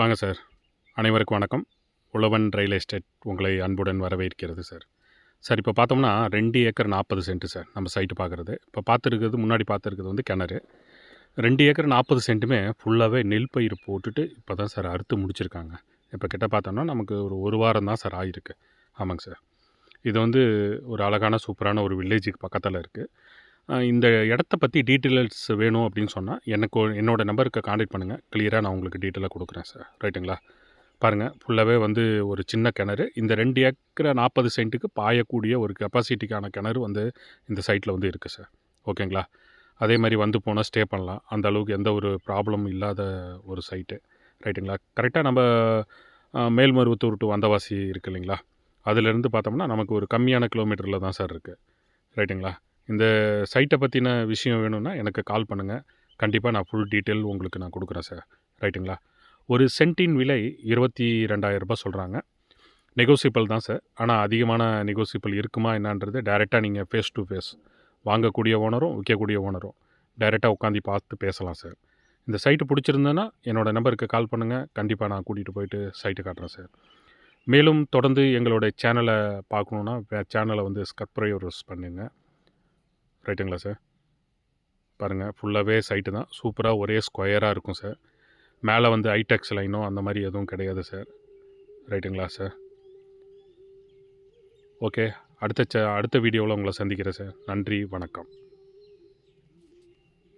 வாங்க சார். அனைவருக்கும் வணக்கம். உழவன் ரயில் எஸ்டேட் உங்களை அன்புடன் வரவேற்கிறது சார். சார் இப்போ பார்த்தோம்னா ரெண்டு ஏக்கர் நாற்பது சென்ட்டு சார் நம்ம சைட்டு பார்க்குறது. இப்போ பார்த்துருக்கிறது முன்னாடி பார்த்துருக்கிறது வந்து கிணறு. ரெண்டு ஏக்கர் நாற்பது சென்ட்டுமே ஃபுல்லாகவே நெல் பயிர் போட்டுட்டு இப்போ தான் சார் அறுத்து முடிச்சிருக்காங்க. இப்போ கிட்ட பார்த்தோம்னா நமக்கு ஒரு ஒரு வாரம் தான் சார் ஆகிருக்கு ஆமாங்க சார். இது வந்து ஒரு அழகான சூப்பரான ஒரு வில்லேஜுக்கு பக்கத்தில் இருக்குது இந்த இடத்த பற்றி டீட்டெயில்ஸ் வேணும் அப்படின்னு சொன்னால் எனக்கு என்னோடய என்னோட நம்பருக்கு காண்டாக்ட் பண்ணுங்கள் கிளியராக நான் உங்களுக்கு டீட்டெயிலாக கொடுக்குறேன் சார் ரைட்டுங்களா பாருங்கள் ஃபுல்லாகவே வந்து ஒரு சின்ன கிணறு. இந்த ரெண்டு ஏக்கரை நாற்பது சென்ட்டுக்கு பாயக்கூடிய ஒரு கெப்பாசிட்டிக்கான கிணறு வந்து இந்த சைட்டில் வந்து இருக்குது சார் ஓகேங்களா அதே மாதிரி வந்து போனால் ஸ்டே பண்ணலாம். அந்த அளவுக்கு எந்த ஒரு ப்ராப்ளம் இல்லாத ஒரு சைட்டு ரைட்டுங்களா கரெக்டாக நம்ம மேல்மருவத்தூர் டு வந்தவாசி இருக்கு இல்லைங்களா? அதுலேருந்து பார்த்தோம்னா நமக்கு ஒரு கம்மியான கிலோமீட்டரில் தான் சார் இருக்குது ரைட்டுங்களா இந்த சைட்டை பற்றின விஷயம் வேணும்னா எனக்கு கால் பண்ணுங்கள் கண்டிப்பாக நான் ஃபுல் டீட்டெயில் உங்களுக்கு நான் கொடுக்குறேன் சார் ரைட்டுங்களா ஒரு சென்ட்டின் விலை இருபத்தி ரெண்டாயிரம் ரூபாய் சொல்கிறாங்க நெகோசியபிள் தான் சார் ஆனால் அதிகமான நெகோசியபிள் இருக்குமா என்னன்றது டைரெக்டாக நீங்கள் ஃபேஸ் டு ஃபேஸ் வாங்கக்கூடிய ஓனரும் விற்கக்கூடிய ஓனரும் டைரெக்டாக உட்காந்து பார்த்து பேசலாம் சார் இந்த சைட்டு பிடிச்சிருந்தேன்னா என்னோடய நம்பருக்கு கால் பண்ணுங்கள் கண்டிப்பாக நான் கூட்டிகிட்டு போயிட்டு சைட்டு காட்டுறேன் சார் மேலும் தொடர்ந்து எங்களோட சேனலை பார்க்கணுன்னா சேனலை வந்து ஸ்கப்ரைவர்ஸ் பண்ணுங்கள் ரைட்டுங்களா சார்? பாருங்கள் ஃபுல்லாகவே சைட்டு தான். சூப்பராக ஒரே ஸ்கொயராக இருக்கும் சார். மேலே வந்து ஐடெக்ஸ் லைனோ அந்த மாதிரி எதுவும் கிடையாது சார். ரைட்டுங்களா சார்? ஓகே அடுத்த ச அடுத்த வீடியோவில் உங்களை சந்திக்கிறேன் சார். நன்றி வணக்கம்.